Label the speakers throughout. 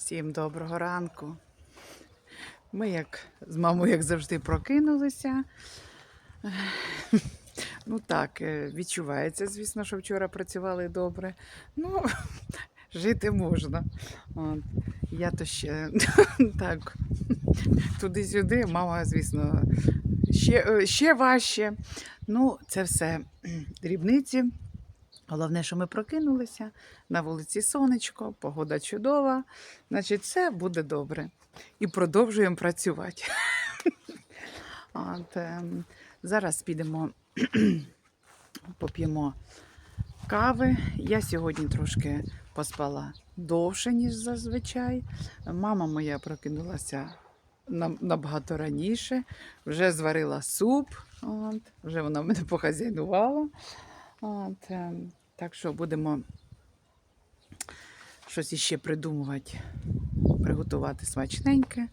Speaker 1: Всім доброго ранку. Ми, як з мамою, як завжди, прокинулися. Ну так, е, відчувається, звісно, що вчора працювали добре. Ну, жити можна. От. Я то ще так, туди-сюди, мама, звісно, ще, е, ще важче. Ну, це все дрібниці. Головне, що ми прокинулися, на вулиці сонечко, погода чудова, значить, все буде добре. І продовжуємо працювати. От, ем, зараз підемо, поп'ємо кави. Я сьогодні трошки поспала довше, ніж зазвичай. Мама моя прокинулася набагато раніше, вже зварила суп, от, вже вона мене похазяйнувала. От, ем, так що будемо щось іще придумувати, приготувати смачненьке.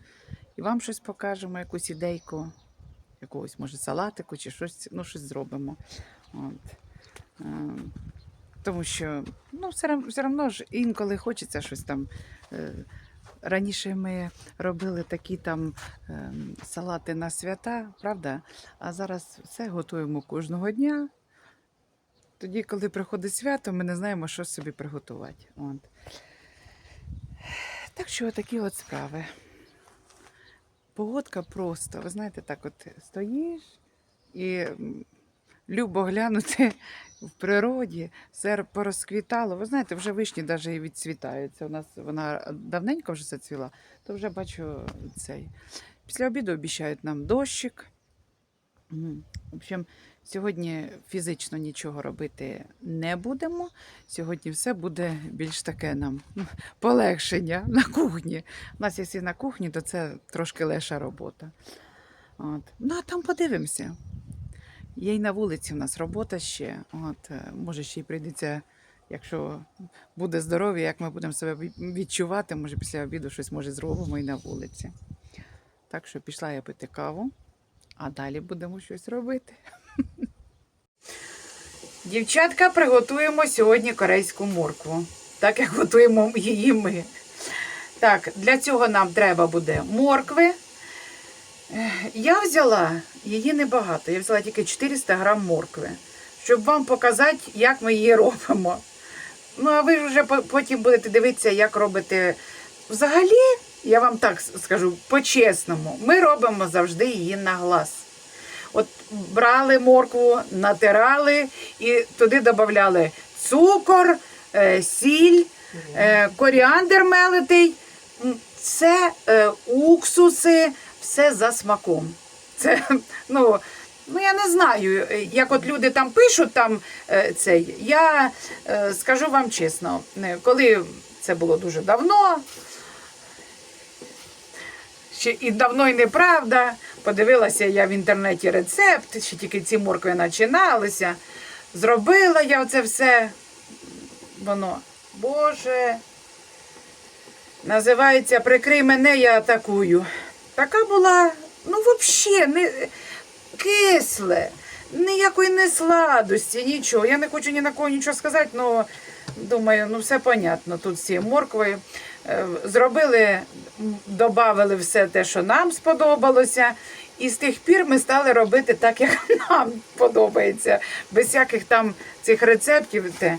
Speaker 1: І вам щось покажемо, якусь ідейку, якогось, може, салатику чи щось, ну, щось зробимо. От. Ем, Тому що ну, все, все одно ж інколи хочеться щось там. е, Раніше ми робили такі там ем, салати на свята, правда? А зараз все готуємо кожного дня. Тоді, коли приходить свято, ми не знаємо, що собі приготувати. От. Так що такі от справи. Погодка просто, ви знаєте, так от стоїш і любо глянути в природі, все порозквітало. Ви знаєте, вже вишні навіть і відцвітаються. У нас вона давненько вже зацвіла, то вже бачу цей. Після обіду обіцяють нам дощик. В общем, сьогодні фізично нічого робити не будемо. Сьогодні все буде більш таке нам полегшення на кухні. У нас якщо на кухні, то це трошки легша робота. От. Ну, а там подивимося. Є й на вулиці у нас робота ще. От, може, ще й прийдеться, якщо буде здоров'я, як ми будемо себе відчувати, може після обіду щось може зробимо і на вулиці. Так що пішла я пити каву, а далі будемо щось робити. Дівчатка, приготуємо сьогодні корейську моркву, так як готуємо її ми. Так, для цього нам треба буде моркви. Я взяла її небагато, я взяла тільки 400 грам моркви, щоб вам показати, як ми її робимо. Ну, а ви ж вже потім будете дивитися, як робити. Взагалі, я вам так скажу, по-чесному, ми робимо завжди її на глаз. Брали моркву, натирали і туди додавали цукор, е, сіль, е, коріандр мелитий, це е, уксуси, все за смаком. Це, ну, ну я не знаю, як от люди там пишуть там цей. Я скажу вам чесно, коли це було дуже давно, ще і давно і неправда. Подивилася я в інтернеті рецепт, ще тільки ці моркви починалися. Зробила я оце все. Воно, Боже, називається Прикрий мене, я атакую. Така була, ну, взагалі, не кисле, ніякої не сладості, нічого. Я не хочу ні на кого нічого сказати, але думаю, ну все понятно. Тут всі моркви. Е, Зробили, додали все те, що нам сподобалося. І з тих пір ми стали робити так, як нам подобається, без всяких там цих рецептів. Те.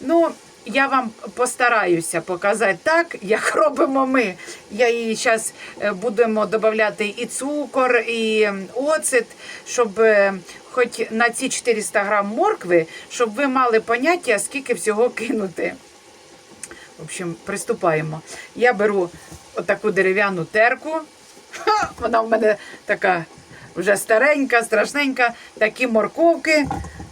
Speaker 1: Ну, я вам постараюся показати так, як робимо ми. Я її зараз будемо додати і цукор, і оцет, щоб е, хоч на ці 400 грам моркви, щоб ви мали поняття, скільки всього кинути. В общем, приступаємо. Я беру отаку дерев'яну терку. Ха, вона в мене така вже старенька, страшненька. Такі морковки.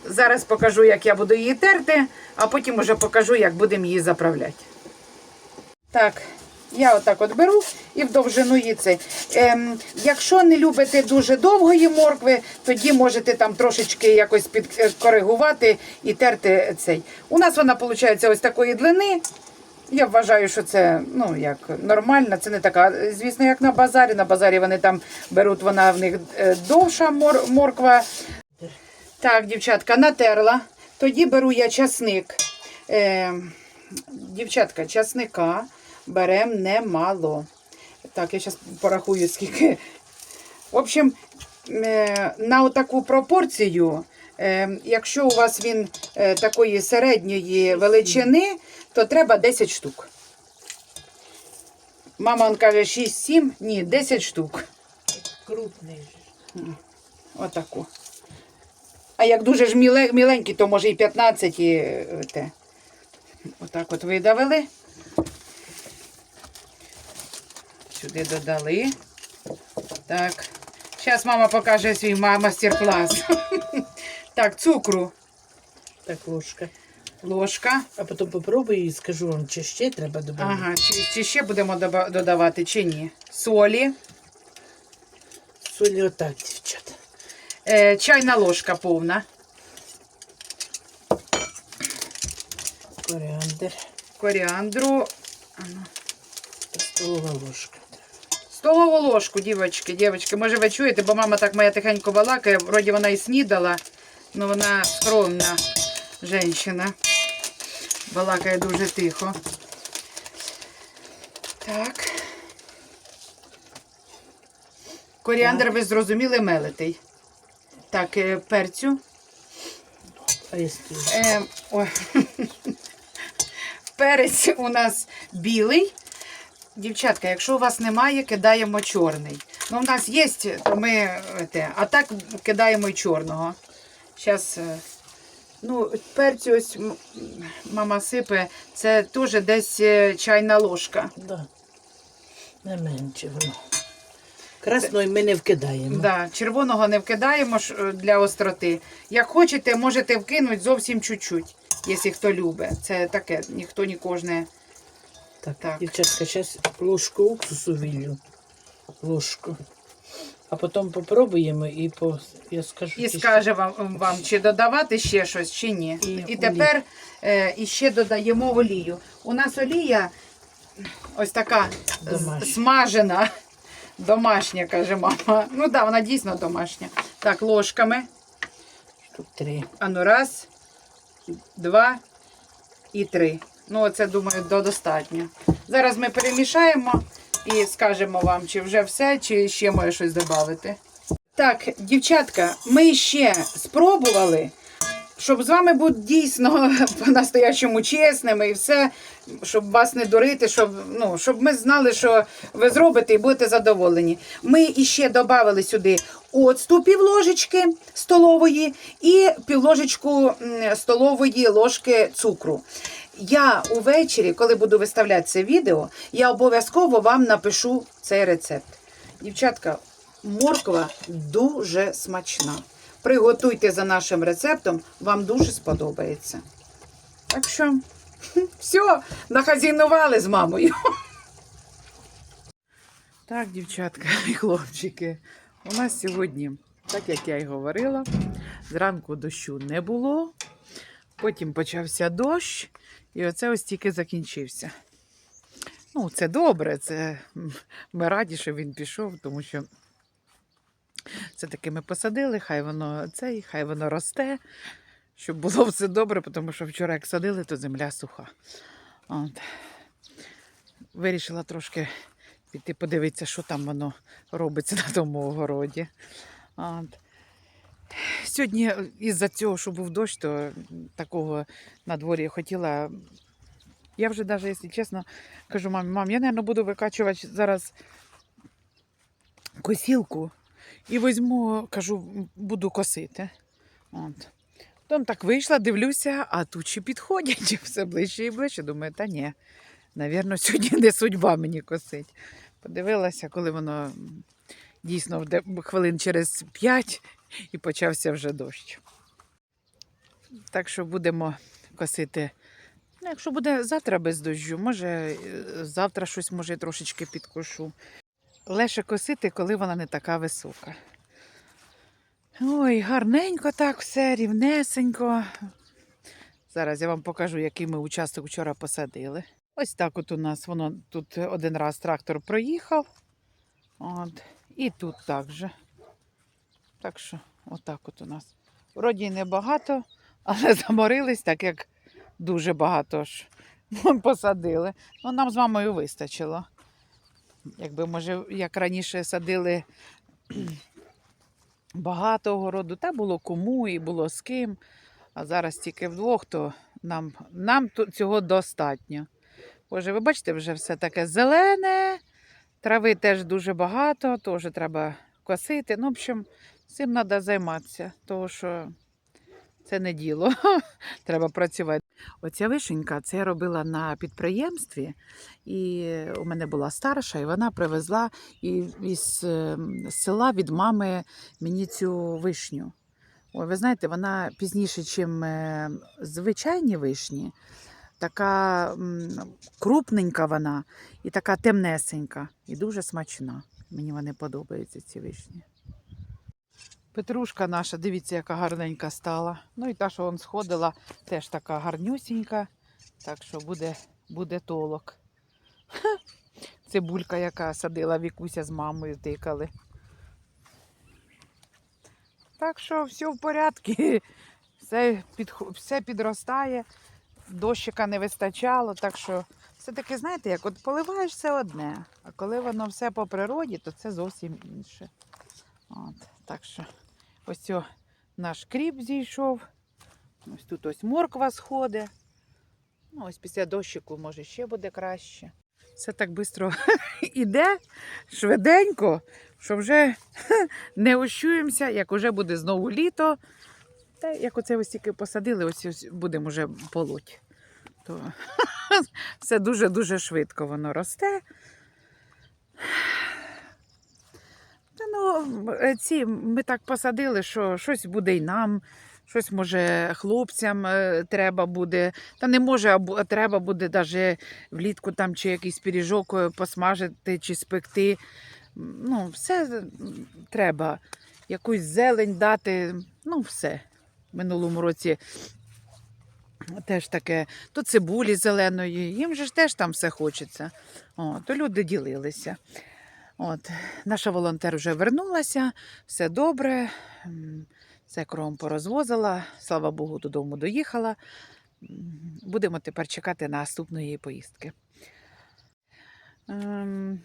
Speaker 1: Зараз покажу, як я буду її терти, а потім вже покажу, як будемо її заправляти. Так, я отак от беру і в довжину її це. Ем, якщо не любите дуже довгої моркви, тоді можете там трошечки якось підкоригувати і терти цей. У нас вона виходить ось такої длини. Я вважаю, що це ну як нормально. Це не така, звісно, як на базарі. На базарі вони там беруть, вона в них е, довша мор, морква. Так, дівчатка, натерла. Тоді беру я часник. Е, дівчатка, часника беремо немало. Так, я зараз порахую, скільки. В общем, е, на таку пропорцію, е, якщо у вас він е, такої середньої величини, то треба 10 штук. Мама он каже 6-7, ні, 10 штук.
Speaker 2: Крупний.
Speaker 1: Отаку. А як дуже ж міле, міленькі, то може і 15 і е, те. Отак от видавили. Сюди додали. Так. Зараз мама покаже свій мастер-клас. Так, цукру.
Speaker 2: Так, ложка.
Speaker 1: Ложка.
Speaker 2: А потім попробую і скажу вам, чи ще треба додати.
Speaker 1: Ага, чи, чи ще будемо доба- додавати, чи ні. Солі.
Speaker 2: Солі отак, дівчата.
Speaker 1: Е, чайна ложка повна.
Speaker 2: Коріандр.
Speaker 1: Коріандру.
Speaker 2: та Столова ложка.
Speaker 1: Столову ложку, дівчатки, дівчатки. Може ви чуєте, бо мама так моя тихенько балакає, вроді вона і снідала, але вона скромна жінка. Балакає дуже тихо. Так. Коріандр, ви зрозуміли, мелитий. Так, е, перцю. Е, ой. Перець у нас білий. Дівчатка, якщо у вас немає, кидаємо чорний. Ну, у нас є, то ми е, а так кидаємо й чорного. Зараз, ну, перцю ось мама сипе, це теж десь е, чайна ложка.
Speaker 2: да. не менше воно. Красної ми не вкидаємо.
Speaker 1: Да, червоного не вкидаємо е, для остроти. Як хочете, можете вкинути зовсім чуть-чуть, якщо хто любить. Це таке, ніхто ні кожне.
Speaker 2: Так,
Speaker 1: Так.
Speaker 2: дівчатка, зараз ложку уксусу віллю. Ложку. А потім попробуємо і по, я скажу.
Speaker 1: І
Speaker 2: чи
Speaker 1: скаже вам, вам, чи додавати ще щось, чи ні.
Speaker 2: І
Speaker 1: І, тепер е, іще додаємо олію. У нас олія ось така
Speaker 2: Домашня.
Speaker 1: смажена. Домашня, каже мама. Ну так, да, вона дійсно домашня. Так, ложками.
Speaker 2: Штук три.
Speaker 1: Ану, раз, два і три. Ну, оце, думаю, до достатньо. Зараз ми перемішаємо і скажемо вам, чи вже все, чи ще може щось додати. Так, дівчатка, ми ще спробували, щоб з вами бути дійсно по-настоящому чесними і все, щоб вас не дурити, щоб, ну, щоб ми знали, що ви зробите і будете задоволені. Ми іще додали сюди оцту півложечки столової і півложечку столової ложки цукру. Я увечері, коли буду виставляти це відео, я обов'язково вам напишу цей рецепт. Дівчатка, морква дуже смачна. Приготуйте за нашим рецептом, вам дуже сподобається. Так що, все, нахазінували з мамою. Так, дівчатка і хлопчики, у нас сьогодні, так як я й говорила, зранку дощу не було, потім почався дощ, і оце ось тільки закінчився. Ну, це добре, це ми раді, що він пішов, тому що це таки ми посадили, хай воно цей, хай воно росте, щоб було все добре, тому що вчора як садили, то земля суха. От. Вирішила трошки піти подивитися, що там воно робиться на тому огороді. От. Сьогодні із-за цього, що був дощ, то такого на дворі хотіла. Я вже навіть, якщо чесно, кажу мамі, мам, я, мабуть, буду викачувати зараз косілку і візьму, кажу, буду косити. От. Потім так вийшла, дивлюся, а тучі підходять все ближче і ближче. Думаю, та ні, навірно, сьогодні не судьба мені косить. Подивилася, коли воно дійсно хвилин через п'ять і почався вже дощ. Так що будемо косити. Ну, якщо буде завтра без дощу, може е, завтра щось може трошечки підкошу. Легше косити, коли вона не така висока. Ой, гарненько так все, рівнесенько. Зараз я вам покажу, який ми участок вчора посадили. Ось так от у нас воно тут один раз трактор проїхав. От. І тут також. Так що, отак от у нас. Вроді небагато, але заморились, так як дуже багато ж посадили. Ну, нам з мамою вистачило. Якби, може, як раніше садили багато городу, та було кому і було з ким. А зараз тільки вдвох, то нам, нам цього достатньо. Боже, ви бачите, вже все таке зелене, трави теж дуже багато, теж треба косити. Ну, в общем, цим треба займатися, тому що це не діло. треба працювати. Оця вишенька це я робила на підприємстві, і у мене була старша, і вона привезла із е, села від мами мені цю вишню. Ой, ви знаєте, вона пізніше, ніж звичайні вишні, така крупненька вона і така темнесенька, і дуже смачна. Мені вони подобаються, ці вишні. Петрушка наша, дивіться, яка гарненька стала. Ну і та, що он сходила, теж така гарнюсінька. Так що буде, буде толок. Цибулька, яка садила Вікуся з мамою, тикали. Так що все в порядку. Все, підхо- все підростає, дощика не вистачало. Так що все-таки, знаєте, як от поливаєш це одне, а коли воно все по природі, то це зовсім інше. От, так що ось наш кріп зійшов. Ось тут ось морква сходить. Ну, ось після дощику, може, ще буде краще. Все так швидко іде, швиденько, що вже не ощуємося, як уже буде знову літо. Та як оце ось тільки посадили, ось, ось будемо вже полоть. То все дуже-дуже швидко воно росте. Ну, е, ці ми так посадили, що щось буде й нам, щось може хлопцям е, треба буде. Та не може, а треба буде навіть влітку там чи якийсь пиріжок е, посмажити чи спекти. Ну, все треба. Якусь зелень дати, ну все. В минулому році теж таке, то цибулі зеленої, їм же ж теж там все хочеться. О, то люди ділилися. От, наша волонтер вже вернулася, все добре, все кром порозвозила, слава Богу, додому доїхала. Будемо тепер чекати наступної поїздки. Ем,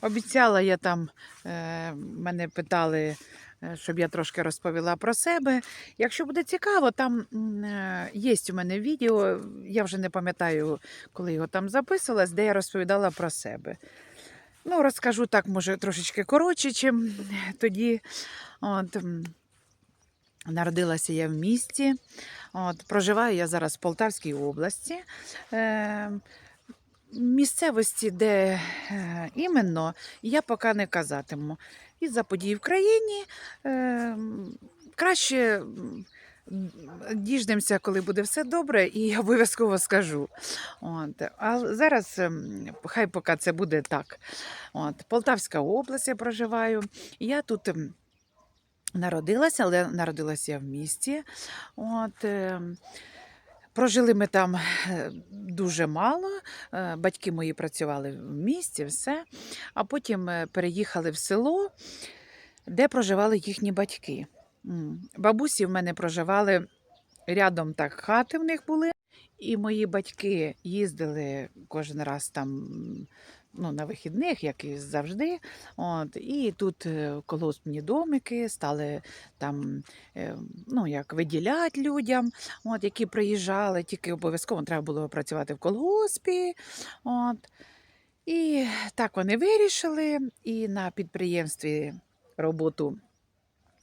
Speaker 1: обіцяла я там, е, мене питали, е, щоб я трошки розповіла про себе. Якщо буде цікаво, там е, є у мене відео, я вже не пам'ятаю, коли його там записувалась, де я розповідала про себе. Ну, розкажу так, може, трошечки коротше, чим тоді. От, народилася я в місті. От, проживаю я зараз в Полтавській області. Е, місцевості, де е, іменно, я поки не казатиму. Із-за подій в країні е, краще діждемося, коли буде все добре, і я обов'язково скажу. От. А зараз ем, хай поки це буде так. От. Полтавська область я проживаю. Я тут. ем, Народилася, але народилася я в місті. От, е, прожили ми там е, дуже мало. Е, Батьки мої працювали в місті, все. А потім е, переїхали в село, де проживали їхні батьки. Бабусі в мене проживали рядом так хати в них були. І мої батьки їздили кожен раз там ну, на вихідних, як і завжди. От, і тут е, колгоспні домики стали там, е, ну, як виділяти людям, от, які приїжджали, тільки обов'язково треба було працювати в колгоспі. От. І так вони вирішили, і на підприємстві роботу.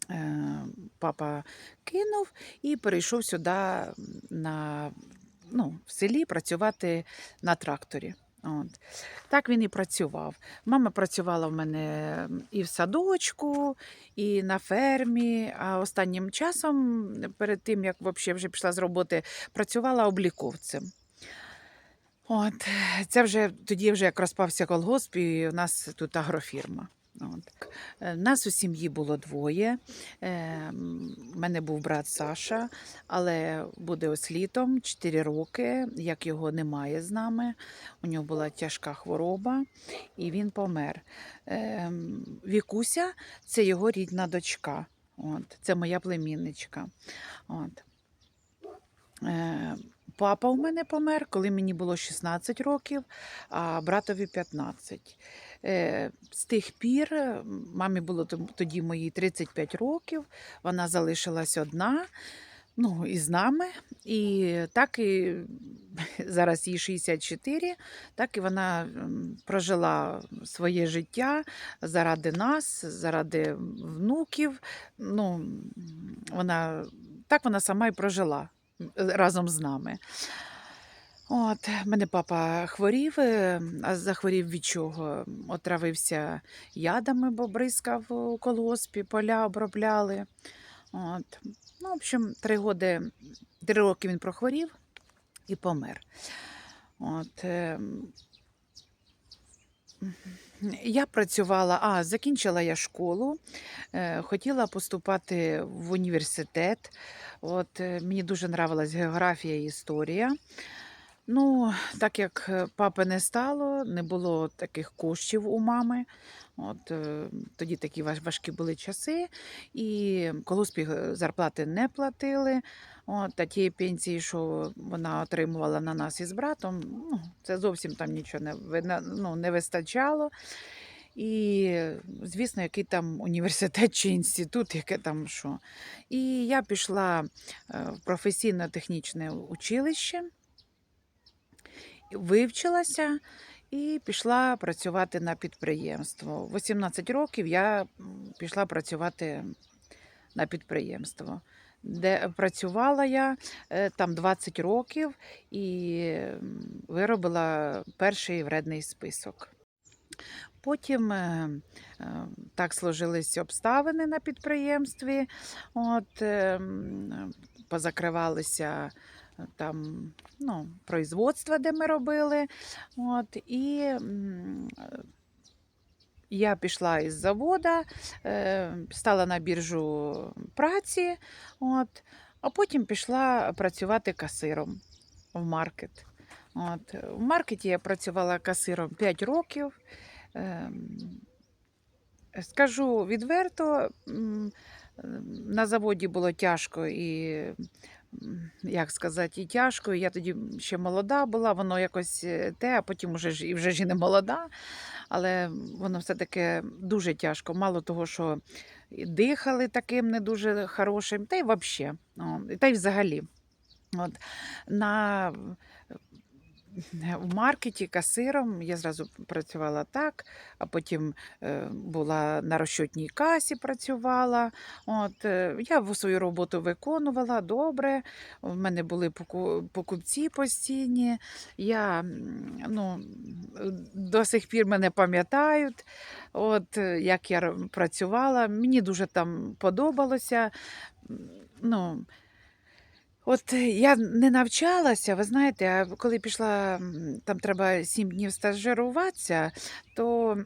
Speaker 1: Е, Папа кинув і перейшов сюди на, ну, в селі працювати на тракторі. От. Так він і працював. Мама працювала в мене і в садочку, і на фермі. А останнім часом, перед тим як вже пішла з роботи, працювала обліковцем. От. Це вже тоді, вже як розпався колгосп, і у нас тут агрофірма. От. Е, Нас у сім'ї було двоє. Е, У мене був брат Саша, але буде ось літом 4 роки, як його немає з нами. У нього була тяжка хвороба, і він помер. Е, Вікуся це його рідна дочка. От, це моя племінничка. От. Папа у мене помер, коли мені було 16 років, а братові 15. Е, З тих пір е, мамі було тоді моїй 35 років, вона залишилась одна. Ну, і з нами. І так і зараз їй 64, так і вона прожила своє життя заради нас, заради внуків. Ну, вона, так вона сама і прожила разом з нами. От, мене папа хворів, е, а захворів від чого? Отравився ядами, бо бризкав у колгоспі, поля обробляли. От. Ну, в общем, три, годи, три роки він прохворів і помер. От, е, я працювала, а закінчила я школу, е, хотіла поступати в університет. От, е, мені дуже нравилась географія і історія. Ну, так як е, папи не стало, не було таких коштів у мами. От, е, тоді такі важкі були часи, і колгоспі е, зарплати не платили. От, та ті пенсії, що вона отримувала на нас із братом, ну, це зовсім там нічого не, ну, не вистачало. І, звісно, який там університет чи інститут, яке там що. І я пішла е, в професійно-технічне училище вивчилася і пішла працювати на підприємство. 18 років я пішла працювати на підприємство. Де працювала я е, там 20 років і виробила перший вредний список. Потім е, е, так сложились обставини на підприємстві, от, е, позакривалися там ну, производства, де ми робили. От, і я пішла із завода, е, стала на біржу праці, от, а потім пішла працювати касиром в маркет. От, в маркеті я працювала касиром 5 років. Ем, Скажу відверто, на заводі було тяжко і, як сказати, і тяжко. Я тоді ще молода була, воно якось е, те, а потім вже ж і вже ж і не молода. Але воно все-таки дуже тяжко. Мало того, що дихали таким не дуже хорошим, та й взагалі, та й взагалі. От, на, в маркеті касиром я зразу працювала так, а потім е, була на розчетній касі, працювала. От, е, я свою роботу виконувала добре. У мене були покупці постійні. Я ну, до сих пір мене пам'ятають, от, е, як я працювала. Мені дуже там подобалося. Ну, От е, я не навчалася, ви знаєте, а коли пішла, там треба сім днів стажируватися, то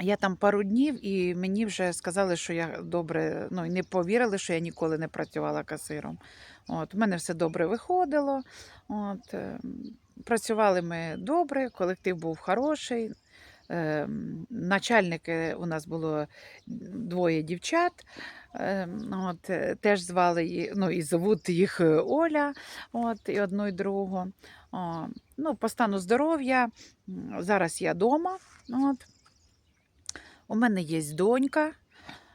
Speaker 1: я там пару днів і мені вже сказали, що я добре, ну і не повірили, що я ніколи не працювала касиром. От, у мене все добре виходило. От, е, працювали ми добре, колектив був хороший. Начальники у нас було двоє дівчат. От, е, теж звали ну і зовут їх е, Оля, от, і одну, і другу. Ну, по стану здоров'я. Зараз я вдома. У мене є донька.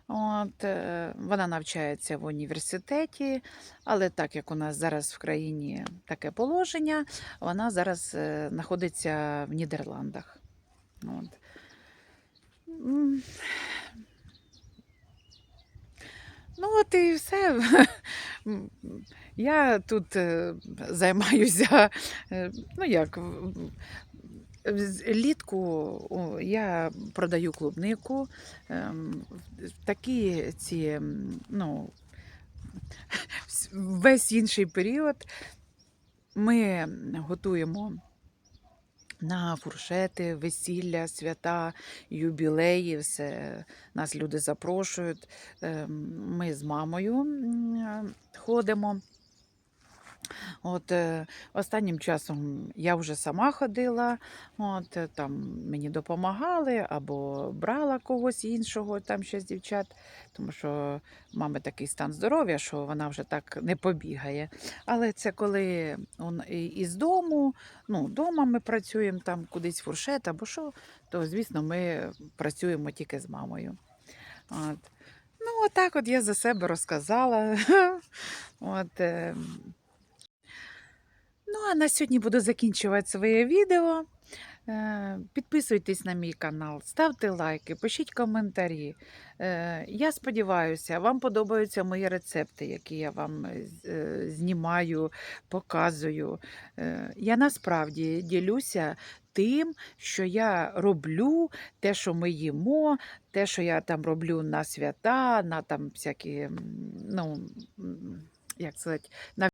Speaker 1: От, е, вона навчається в університеті, але так як у нас зараз в країні таке положення, вона зараз е, знаходиться в Нідерландах. От. Ну, от і все. Я тут е, займаюся, е, ну як, літку я продаю клубнику, ем, такі ці, ну, весь інший період ми готуємо на фуршети, весілля, свята, юбілеї, все. Нас люди запрошують. Ем, Ми з мамою ходимо. От е, останнім часом я вже сама ходила, от е, там мені допомагали або брала когось іншого, там ще з дівчат, тому що мами такий стан здоров'я, що вона вже так не побігає. Але це коли он із дому, ну, вдома ми працюємо там кудись фуршет або що, то звісно ми працюємо тільки з мамою. От. Ну, отак от я за себе розказала. От, е, Ну, а на сьогодні буду закінчувати своє відео. Е, Підписуйтесь на мій канал, ставте лайки, пишіть коментарі. Е, Я сподіваюся, вам подобаються мої рецепти, які я вам е, знімаю, показую. Я насправді ділюся тим, що я роблю, те, що ми їмо, те, що я там роблю на свята, на там всякі, ну, як сказати, на